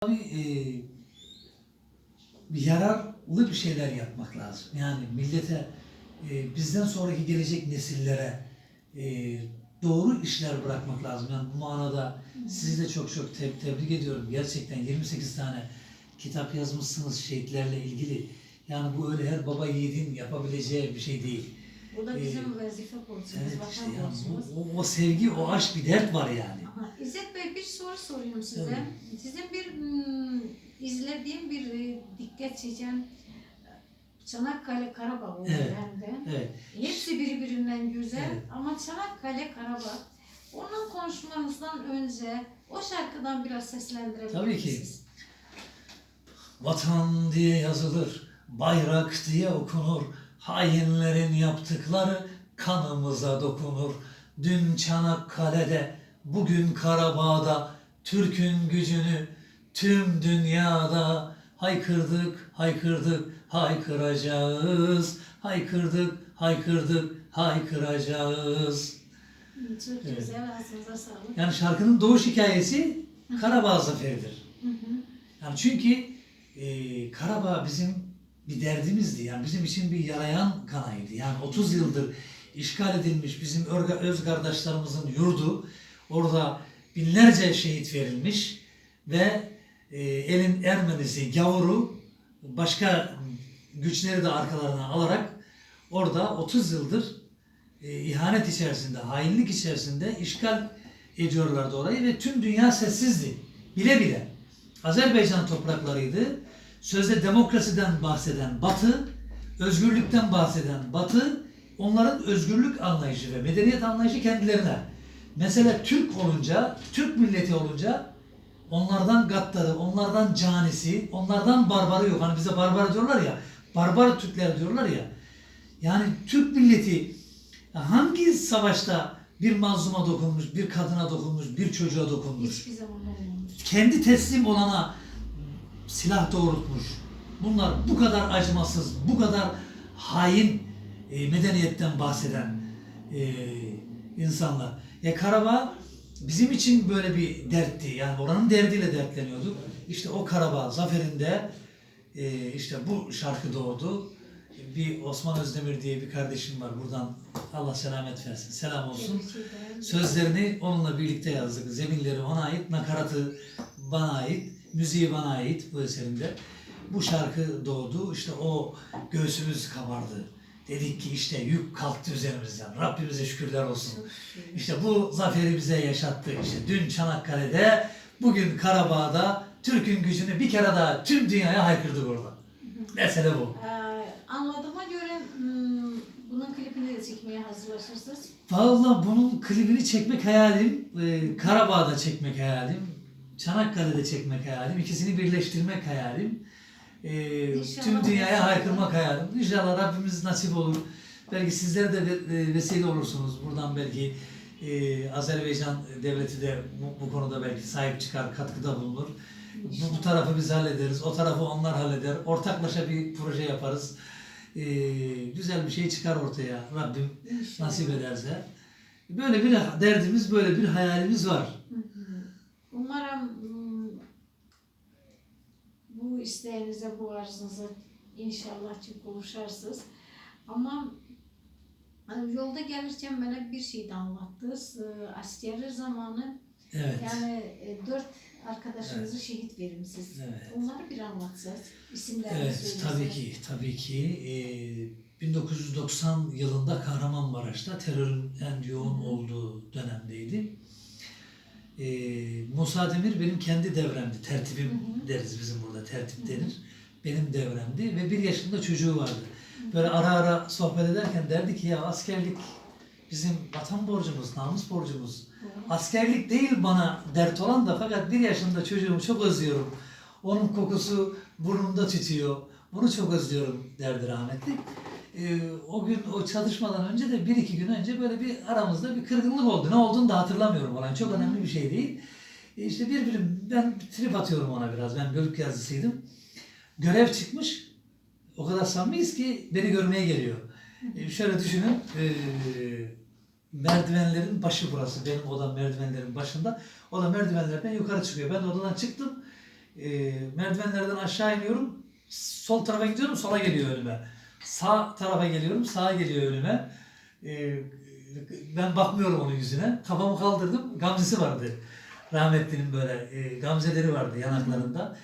Tabii e, yararlı bir şeyler yapmak lazım. Yani millete, e, bizden sonraki gelecek nesillere e, doğru işler bırakmak lazım. Yani bu manada sizi de çok çok te- tebrik ediyorum. Gerçekten 28 tane kitap yazmışsınız şehitlerle ilgili. Yani bu öyle her baba yiğidin yapabileceği bir şey değil. Bu da Ee, bizim vazife borcumuz, Evet işte yani borcumuz. o, o sevgi, o aşk bir dert var yani. Aha, İzzet Bey bir soru sorayım size. Tabii. Sizin bir hmm, izlediğim bir e, dikkat çeken Çanakkale Karabağ oldu Evet. hem de. Evet. Hepsi birbirinden güzel Evet. ama Çanakkale Karabağ. Onun konuşmanızdan önce o şarkıdan biraz seslendirebilir Tabii ki. misiniz? Vatan diye yazılır, bayrak diye okunur, hainlerin yaptıkları kanımıza dokunur. Dün Çanakkale'de, bugün Karabağ'da, Türk'ün gücünü tüm dünyada haykırdık, haykırdık, haykıracağız. Haykırdık, haykırdık, haykıracağız. Çok Evet. güzel, ağzınıza sağlık. Yani şarkının doğuş hikayesi Karabağ zaferidir. Yani çünkü e, Karabağ bizim bir derdimizdi. Yani bizim için bir yarayan kanaydı. Yani 30 yıldır işgal edilmiş bizim öz kardeşlerimizin yurdu. Orada binlerce şehit verilmiş ve e, elin Ermenisi, gavuru başka güçleri de arkalarına alarak orada 30 yıldır e, ihanet içerisinde, hainlik içerisinde işgal ediyorlardı orayı ve tüm dünya sessizdi. Bile bile. Azerbaycan topraklarıydı. Sözde demokrasiden bahseden Batı, özgürlükten bahseden Batı, onların özgürlük anlayışı ve medeniyet anlayışı kendilerine. Mesela Türk olunca, Türk milleti olunca onlardan gaddarı, onlardan canisi, onlardan barbarı yok. Hani bize barbar diyorlar ya, barbar Türkler diyorlar ya. Yani Türk milleti hangi savaşta bir mazluma dokunmuş, bir kadına dokunmuş, bir çocuğa dokunmuş? Hiçbir zaman olmamış. kendi teslim olana silah doğrultmuş. Bunlar bu kadar acımasız, bu kadar hain e, medeniyetten bahseden e, insanlar. Ya Karabağ bizim için böyle bir dertti. Yani oranın derdiyle dertleniyorduk. İşte o Karabağ zaferinde e, işte bu şarkı doğdu. Bir Osman Özdemir diye bir kardeşim var buradan. Allah selamet versin. Selam olsun. Sözlerini onunla birlikte yazdık. Zeminleri ona ait, nakaratı bana ait, müziği bana ait bu eserinde. Bu şarkı doğdu. İşte o göğsümüz kabardı. Dedik ki işte yük kalktı üzerimizden. Rabbimize şükürler olsun. İşte bu zaferi bize yaşattı. İşte dün Çanakkale'de, bugün Karabağ'da Türk'ün gücünü bir kere daha tüm dünyaya haykırdık orada. Mesele bu. Ee, anladığıma göre hmm, bunun klibini de çekmeye hazırlaşırsınız. Vallahi bunun klibini çekmek hayalim, e, Karabağ'da çekmek hayalim, Çanakkale'de çekmek hayalim, ikisini birleştirmek hayalim, e, İnşallah tüm dünyaya haykırmak hayalim. İnşallah Rabbimiz nasip olur. Belki sizler de e, vesile olursunuz. Buradan belki e, Azerbaycan devleti de bu, bu konuda belki sahip çıkar, katkıda bulunur. Bu, bu tarafı biz hallederiz, o tarafı onlar halleder. Ortaklaşa bir proje yaparız. E, güzel bir şey çıkar ortaya. Rabbim İnşallah. nasip ederse. Böyle bir derdimiz, böyle bir hayalimiz var. Umarım bu isteğinize, bu arzunuza inşallah ki kavuşarsınız. Ama hani yolda gelirken bana bir şey de anlattınız. Ee, Askeri zamanı Evet. yani e, dört arkadaşınızı şehit verimsiz. Evet. Onları bir anlatsanız. İsimlerini Evet, tabii ki, tabii ki. Ee, 1990 yılında Kahramanmaraş'ta terörün en yoğun olduğu dönemdeydi. Ee, Musa Demir benim kendi devremdi, tertibim Hı hı. deriz bizim burada, tertip denir. Benim devremdi ve bir yaşında çocuğu vardı. Böyle ara ara sohbet ederken derdi ki ya askerlik bizim vatan borcumuz, namus borcumuz. Doğru. Askerlik değil bana dert olan da fakat bir yaşında çocuğumu çok özlüyorum. Onun kokusu burnumda tütüyor. Bunu çok özlüyorum derdi rahmetli. Ee, o gün o çalışmadan önce de bir iki gün önce böyle bir aramızda bir kırgınlık oldu. Ne olduğunu da hatırlamıyorum olan. Çok önemli bir şey değil. E işte bir birim ben trip atıyorum ona biraz. Ben bölük yazısıydım. Görev çıkmış. O kadar samimiyiz ki beni görmeye geliyor. E, şöyle düşünün. e, merdivenlerin başı burası. Benim odam merdivenlerin başında. O da merdivenlerden yukarı çıkıyor. Ben de odadan çıktım. e, merdivenlerden aşağı iniyorum. Sol tarafa gidiyorum sola geliyor önüme. Sağ tarafa geliyorum sağa geliyor önüme. E, ben bakmıyorum onun yüzüne. Kafamı kaldırdım. Gamzesi vardı. Rahmetlinin böyle e, gamzeleri vardı yanaklarında.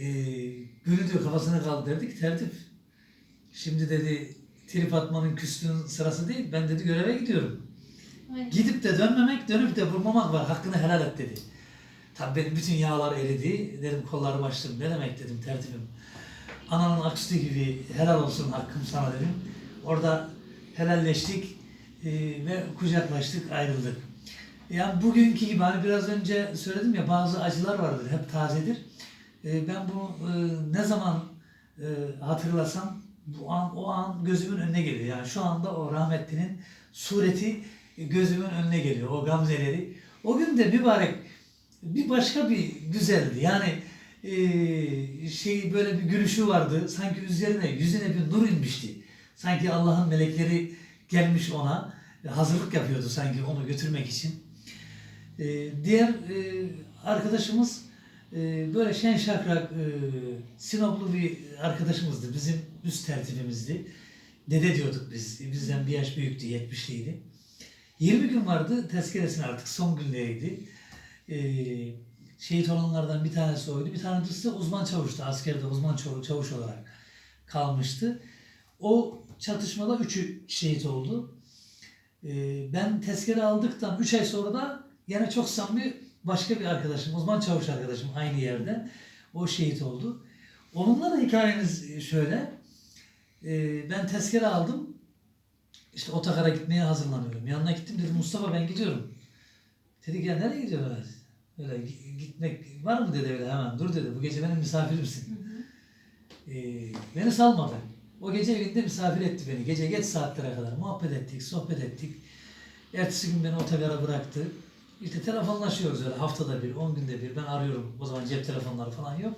E, kafasını kaldırdık. Tertip. Şimdi dedi trip atmanın küslüğün sırası değil. Ben dedi göreve gidiyorum. Gidip de dönmemek, dönüp de vurmamak var. Hakkını helal et dedi. Tabii benim bütün yağlar eridi. Dedim kollarımı açtım. Ne demek dedim tertibim. Ananın aküsü gibi helal olsun hakkım sana dedim. Orada helalleştik e, ve kucaklaştık ayrıldık. Yani bugünkü gibi hani biraz önce söyledim ya bazı acılar vardır. Hep tazedir. E, ben bunu e, ne zaman e, hatırlasam bu an o an gözümün önüne geliyor. Yani şu anda o rahmetlinin sureti gözümün önüne geliyor. O gamzeleri. O gün de mübarek bir başka bir güzeldi. Yani e, şey böyle bir gülüşü vardı. Sanki üzerine yüzüne bir nur inmişti. Sanki Allah'ın melekleri gelmiş ona e, hazırlık yapıyordu sanki onu götürmek için. E, diğer e, arkadaşımız e, böyle şen şakrak e, Sinoplu bir arkadaşımızdı. Bizim üst tertibimizdi. Dede diyorduk biz. Bizden bir yaş büyüktü, 70'liydi. 20 gün vardı tezkeresine artık son günleriydi. Ee, şehit olanlardan bir tanesi oydu. Bir tanesi de uzman çavuştu. Askerde uzman çavuş, olarak kalmıştı. O çatışmada üçü şehit oldu. Ee, ben tezkere aldıktan 3 ay sonra da yine çok samimi başka bir arkadaşım, uzman çavuş arkadaşım aynı yerde. O şehit oldu. Onunla da hikayemiz şöyle. Ee, ben tezkere aldım. İşte otogara gitmeye hazırlanıyorum. Yanına gittim dedim Mustafa ben gidiyorum. Dedi ya nereye gidiyorsun öyle? Öyle gi- gitmek var mı dedi öyle hemen. Dur dedi bu gece benim misafirimsin. hı hı. Ee, beni salmadı. O gece evinde misafir etti beni. Gece geç saatlere kadar muhabbet ettik, sohbet ettik. Ertesi gün beni otogara bıraktı. İşte telefonlaşıyoruz öyle haftada bir, on günde bir. Ben arıyorum. O zaman cep telefonları falan yok.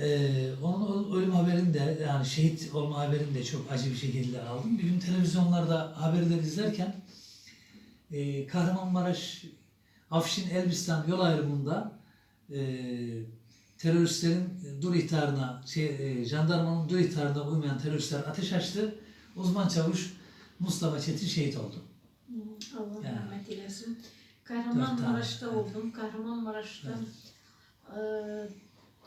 Ee, onun ölüm haberini de yani şehit olma haberini de çok acı bir şekilde aldım. Bir gün televizyonlarda haberleri izlerken e, Kahramanmaraş Afşin Elbistan yol ayrımında e, teröristlerin dur ihtarına, şey, e, jandarmanın dur ihtarına uymayan teröristler ateş açtı. Uzman çavuş Mustafa Çetin şehit oldu. Allah Ya. rahmet eylesin. Kahramanmaraş'ta evet. oldum. Kahramanmaraş'ta eee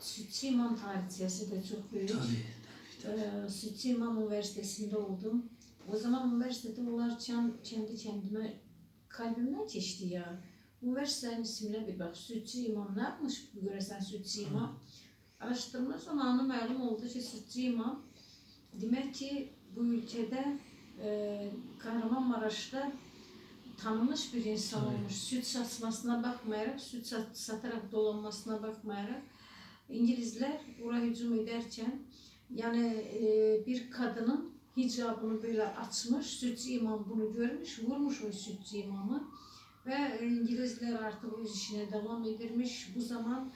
Sütçü İmam Tarihçesi de çok büyük. Tabii. Eee Sütçü İmam Üniversitesi'nde oldum. O zaman üniversitede olarken kendi kendime kalbimden geçti ya. Üniversitenin ismine bir bak. Sütçü İmam ne yapmış bu göresen Sütçü İmam? Araştırma zamanı məlum oldu ki, Sütçü İmam demək ki, bu ülkədə e, Kahramanmaraşda tanınmış bir insan olmuş. Süt satmasına bakmayaraq, süt sat, satarak dolanmasına bakmayaraq İngilizler ora hücum ederken yani e, bir kadının hicabını böyle açmış, sütçü imam bunu görmüş, vurmuş o sütçü imamı ve İngilizler artık öz işine devam edirmiş. Bu zaman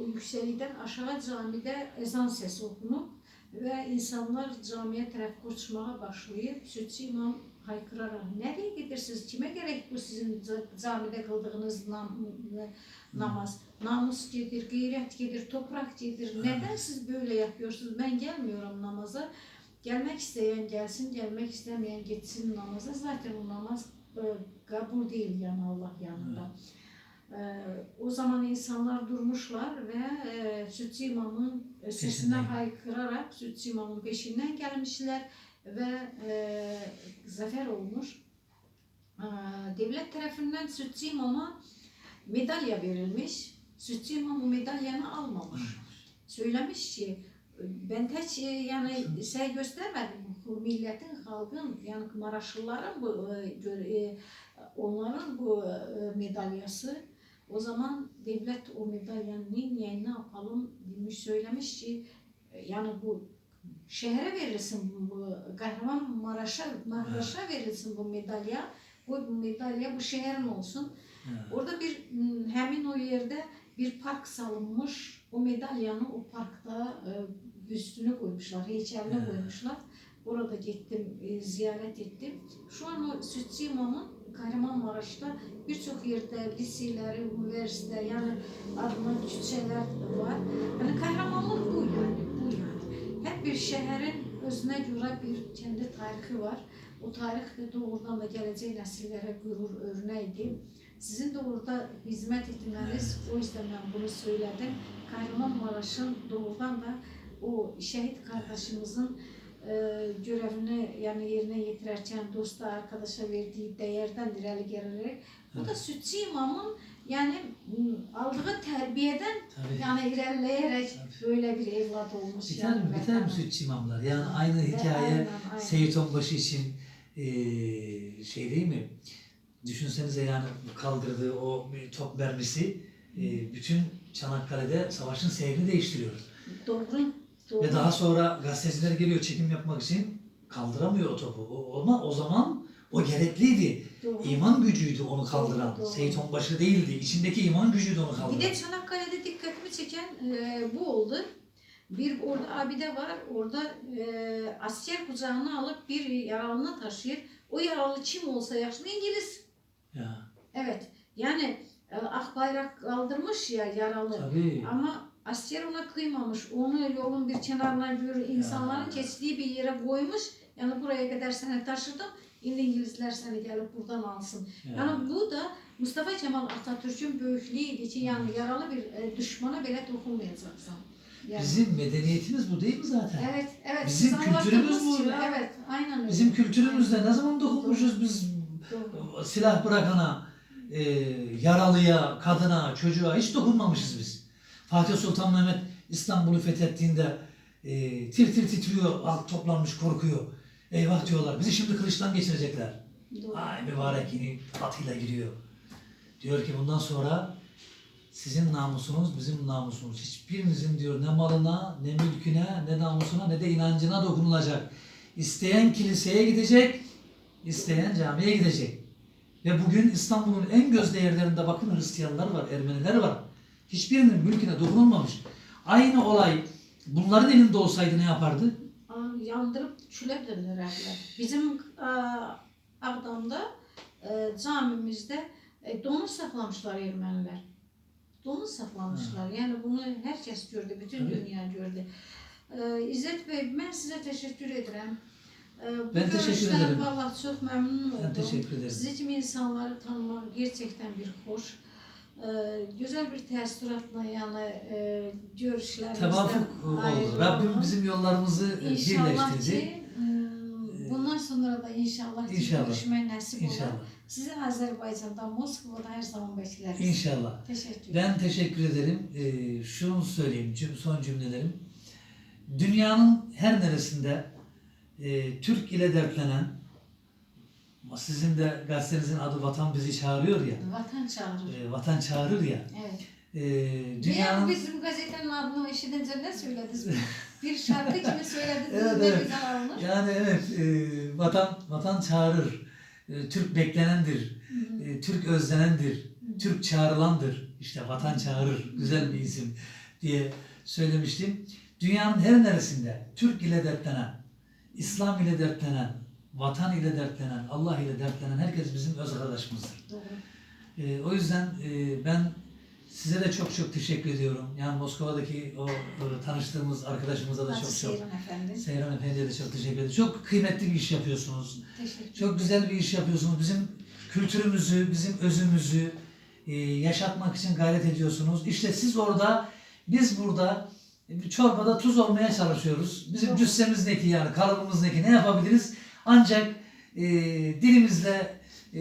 o yükselikten aşağı camide ezan sesi okunup ve insanlar camiye taraf koşmaya başlayıp sütçü imam haykırarak nereye gidirsiniz? Kime gerek bu sizin ca- camide kıldığınız nam, namaz? Namus gedir, gayret gedir, toprak gedir. Neden siz böyle yapıyorsunuz? Ben gelmiyorum namaza. Gelmek isteyen gelsin, gelmek istemeyen gitsin namaza. Zaten o namaz e, kabul değil yani Allah yanında. E, o zaman insanlar durmuşlar ve e, Sütçü İmam'ın sesine haykırarak Sütçü İmam'ın peşinden gelmişler ve e, zafer olmuş. E, devlet tarafından Sütçü İmam'a medalya verilmiş. Sütçü İmam bu madalyanı almamış. Söylemiş ki ben tek e, yani şey göstermedim bu milletin halkın yani Maraşlıların bu e, e, onların bu e, medalyası o zaman devlet o medalyanın niye ne yapalım demiş söylemiş ki e, yani bu şehre verilsin bu, bu Kahramanmaraş'a Maraş'a verilsin bu madalya bu madalya bu şehrin olsun Ha. Orada bir m, hemen o yerde bir park salınmış. O medalyanı o parkta e, üstüne koymuşlar, heykeline Evet. koymuşlar. Orada gittim, e, ziyaret ettim. Şu an o Sütçü İmam'ın Kahramanmaraş'ta birçok yerde liseleri, üniversite yani adına küçükler var. Yani kahramanlık bu yani, bu yani. Hep bir şehrin özüne göre bir kendi tarihi var. O tarih de doğrudan da gelecek nesillere gurur örneğiydi. Sizin de orada hizmet etmeniz, o yüzden ben bunu söyledim. Kahramanmaraş'ın doğrudan da o şehit kardeşimizin görevini yani yerine getirirken dosta arkadaşa verdiği değerden ileri gelerek bu da Sütçü İmam'ın yani aldığı terbiyeden Tabii. yani ilerleyerek Tabii. böyle bir evlat olmuş. Biter mi? yani. Biter mi sütçü imamlar? Yani aynı hikaye aynen, aynen. Seyit Onbaşı için eee, şey değil mi? Düşünsenize yani kaldırdığı o top mermisi eee, bütün Çanakkale'de savaşın seyrini değiştiriyor. Doğru. Doğru. Ve daha sonra gazeteciler geliyor çekim yapmak için kaldıramıyor o topu. O, ama o zaman o gerekliydi. Doğru. İman gücüydü onu kaldıran. Doğru. Seyit Onbaşı değildi. İçindeki iman gücüydü onu Bir kaldıran. de Çanakkale'de dikkatimi çeken e, bu oldu. Bir orada abide var, orada e, asker kucağına alıp bir yaralını taşıyor. O yaralı kim olsa yaşlı İngiliz. Ya, Evet, yani e, ak bayrak kaldırmış ya yaralı. tabii. Ama asker ona kıymamış. Onu yolun bir kenarına görür, insanların Ya. geçtiği bir yere koymuş. Yani buraya kadar seni taşıdım. İngilizler seni gelip buradan alsın. Ya. Yani bu da Mustafa Kemal Atatürk'ün büyüklüğüydü ki yani yaralı bir e, düşmana bile dokunmayacaksın. Yani. Bizim medeniyetimiz bu değil mi zaten? Evet, evet. Bizim siz kültürümüz bu gibi, ya. Evet, aynen öyle. Bizim kültürümüzde ne zaman dokunmuşuz biz Doğru. silah bırakana, e, yaralıya, kadına, çocuğa hiç dokunmamışız biz. Fatih Sultan Mehmet İstanbul'u fethettiğinde e, tir tir titriyor, halk toplanmış korkuyor. Eyvah diyorlar, bizi şimdi kılıçtan geçirecekler. Doğru. Ay mübarek yine atıyla giriyor. Diyor ki bundan sonra sizin namusunuz bizim namusumuz. Hiçbirinizin diyor ne malına, ne mülküne, ne namusuna, ne de inancına dokunulacak. İsteyen kiliseye gidecek, isteyen camiye gidecek. Ve bugün İstanbul'un en gözde yerlerinde bakın Hristiyanlar var, Ermeniler var. Hiçbirinin mülküne dokunulmamış. Aynı olay bunların elinde olsaydı ne yapardı? Yandırıp çüle döndürerler. Bizim e, Ağdam'da e, camimizde e, donuz saklamışlar Ermeniler. Donuz saklamışlar. Yani bunu herkes gördü, bütün Tabii. dünya gördü. İzzet Bey, ben size teşekkür ederim. Bu Ben teşekkür ederim. Vallahi çok memnun oldum. Ben teşekkür ederim. Sizi gibi insanları tanımak gerçekten bir hoş. Ee, güzel bir teessüratla yani e, görüşlerimizden Tevafuk oldu. Rabbim bizim yollarımızı e, İnşallah birleştirdi. ki e, bundan sonra da inşallah, İnşallah. görüşme nasip olur. İnşallah. Sizi Azerbaycan'da, Moskova'da her zaman bekleriz. İnşallah. Teşekkür ederim. Ben teşekkür ederim. Ee, şunu söyleyeyim, cüm- son cümlelerim. Dünyanın her neresinde e, Türk ile dertlenen, sizin de gazetenizin adı Vatan Bizi Çağırıyor ya, Vatan çağırır. e, Vatan Çağırır ya, Evet. e, Dünyanın... dünyanın... bizim gazetenin adını eşidince ne söylediniz? bir şarkı gibi söylediniz. Evet, ne evet. güzel almış. Yani evet, e, vatan vatan çağırır, E, Türk beklenendir, Hı hı. e, Türk özlenendir, Türk çağrılandır. İşte vatan çağırır, güzel bir isim diye söylemiştim. Dünyanın her neresinde Türk ile dertlenen, İslam ile dertlenen, vatan ile dertlenen, Allah ile dertlenen herkes bizim öz arkadaşımızdır. Doğru. E, o yüzden e, ben size de çok çok teşekkür ediyorum. Yani Moskova'daki o, o tanıştığımız arkadaşımıza da çok çok, Seyran Efendi. Seyran Efendi'ye de çok teşekkür ederim. Çok kıymetli bir iş yapıyorsunuz. Teşekkür Çok güzel bir iş yapıyorsunuz. Bizim kültürümüzü, bizim özümüzü e, yaşatmak için gayret ediyorsunuz. İşte siz orada, biz burada e, çorbada tuz olmaya çalışıyoruz. Bizim cüssemiz ne ki yani, kalıbımız ne ki, ne yapabiliriz? Ancak e, dilimizle, e,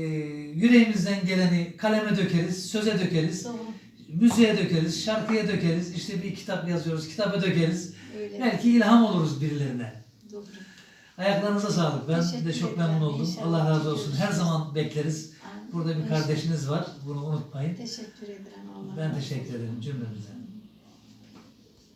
yüreğimizden geleni kaleme dökeriz, söze dökeriz, Doğru. müziğe dökeriz, şarkıya dökeriz. İşte bir kitap yazıyoruz, kitaba dökeriz. Öyle. Belki ilham oluruz birilerine. Doğru. Ayaklarınıza sağlık. Ben Teşekkür de çok memnun oldum. İnşallah Allah razı olsun. Her zaman bekleriz. Burada bir kardeşiniz var. Bunu unutmayın. Teşekkür ederim. Allah Ben teşekkür ederim cümlemize.